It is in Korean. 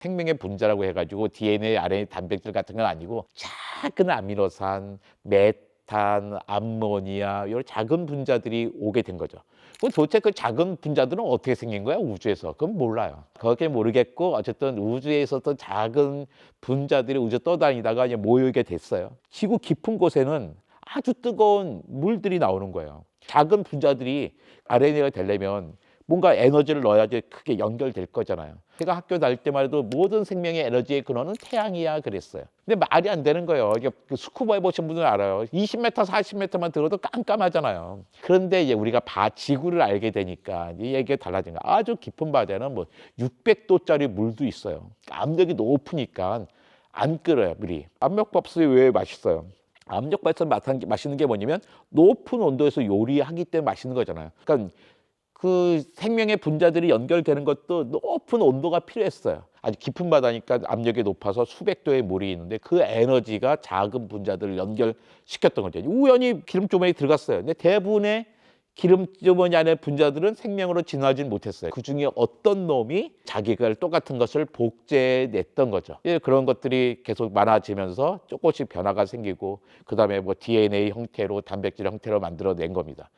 생명의 분자라고 해가지고 DNA, RNA, 단백질 같은 건 아니고 작은 아미노산, 메탄, 암모니아 이런 작은 분자들이 오게 된 거죠. 그럼 도대체 그 작은 분자들은 어떻게 생긴 거야 우주에서? 그건 몰라요. 그렇게 모르겠고 어쨌든 우주에서 어떤 작은 분자들이 우주 떠다니다가 이제 모이게 됐어요. 지구 깊은 곳에는 아주 뜨거운 물들이 나오는 거예요. 작은 분자들이 RNA가 되려면 뭔가 에너지를 넣어야지 크게 연결될 거잖아요. 제가 학교 다닐 때만 해도 모든 생명의 에너지의 근원은 태양이야 그랬어요. 근데 말이 안 되는 거예요. 이게 그 스쿠버 해보신 분들은 알아요. 20m, 40m만 들어도 깜깜하잖아요. 그런데 이제 우리가 바, 지구를 알게 되니까 이 얘기가 달라진 거야. 아주 깊은 바다는 뭐 600도짜리 물도 있어요. 압력이 높으니까 안 끓어요, 물이. 압력밥솥이 왜 맛있어요? 압력밥솥 맛있는 게 뭐냐면 높은 온도에서 요리하기 때문에 맛있는 거잖아요. 그러니까 그 생명의 분자들이 연결되는 것도 높은 온도가 필요했어요. 아주 깊은 바다니까 압력이 높아서 수백 도의 물이 있는데 그 에너지가 작은 분자들을 연결시켰던 거죠. 우연히 기름주머니에 들어갔어요. 근데 대부분의 기름주머니 안에 분자들은 생명으로 진화하지 못했어요. 그 중에 어떤 놈이 자기가 똑같은 것을 복제냈던 거죠. 예, 그런 것들이 계속 많아지면서 조금씩 변화가 생기고 그 다음에 뭐 DNA 형태로 단백질 형태로 만들어낸 겁니다.